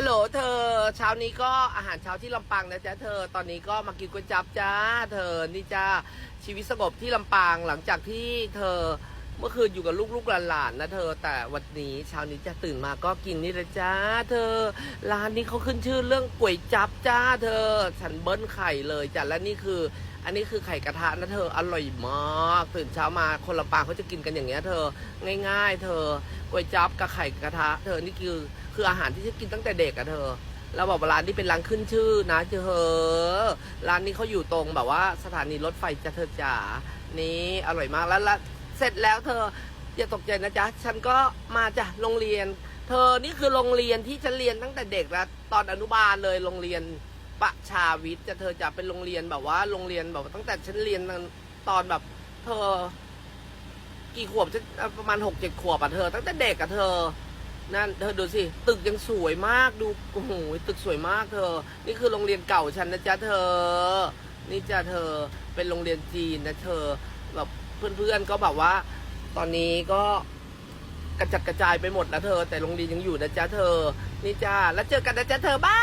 ฮัลโหลเธอเช้านี้ก็อาหารเช้าที่ลำปางนะจ๊ะเธอตอนนี้ก็มากินก๋วยจั๊บจ้าเธอนี่จ้าชีวิตสงบที่ลำปางหลังจากที่เธอเมื่อคืนอยู่กับลูกๆหลานๆนะเธอแต่วันนี้เช้านี้จะตื่นมาก็กินนี่เลยจ้าเธอร้านนี้เขาขึ้นชื่อเรื่องก๋วยจั๊บจ้าเธอฉันเบิ้ลไข่เลยจ้ะและนี่คือ อันนี้คือไข่กระทะนะเธออร่อยมาก ตื่นเช้ามาคนลำปางเขาจะกินกันอย่างเงี้ยเธอง่าย ๆ เธอก๋วยจั๊บกับไข่กระทะ เธอนี่คือ คืออาหารที่ฉันกินตั้งแต่เด็กอะเธอแล้วบอกว่าร้านนี้เป็นร้านขึ้นชื่อนะเธอร้านนี้เขาอยู่ตรงแบบว่าสถานีรถไฟจะเธอจ๋านี่อร่อยมากแล้วล้วเสร็จแล้วเธออย่าตกใจนะจ๊ะฉันก็มาจ้ะโรงเรียน เธอนี่คือโรงเรียนที่ฉันเรียนตั้งแต่เด็กแล้วตอนอนุบาลเลยโรงเรียนประชาวิทย์จะเธอจะเป็นโรงเรียนแบบว่าโรงเรียนแบบตั้งแต่ฉันเรียนตอนแบบ เธอ กี่ขวบจะประมาณหกเจ็ดขวบอะเธอ ตั้งแต่เด็กอะเธอ นั่นเธอดูสิ ตึกยังสวยมากดูโอ้โหตึกสวยมากเธอ นี่คือโรงเรียนเก่าฉันนะจ๊ะเธอ นี่จ้ะเธอเป็นโรงเรียนจีนนะเธอแบบเพื่อนๆก็แบบว่า ตอนนี้ก็กระจัดกระจายไปหมดนะเธอ แต่โรงเรียนยังอยู่นะจ๊ะเธอ นี่จ้าแล้วเจอกันนะจ๊ะเธอบ้า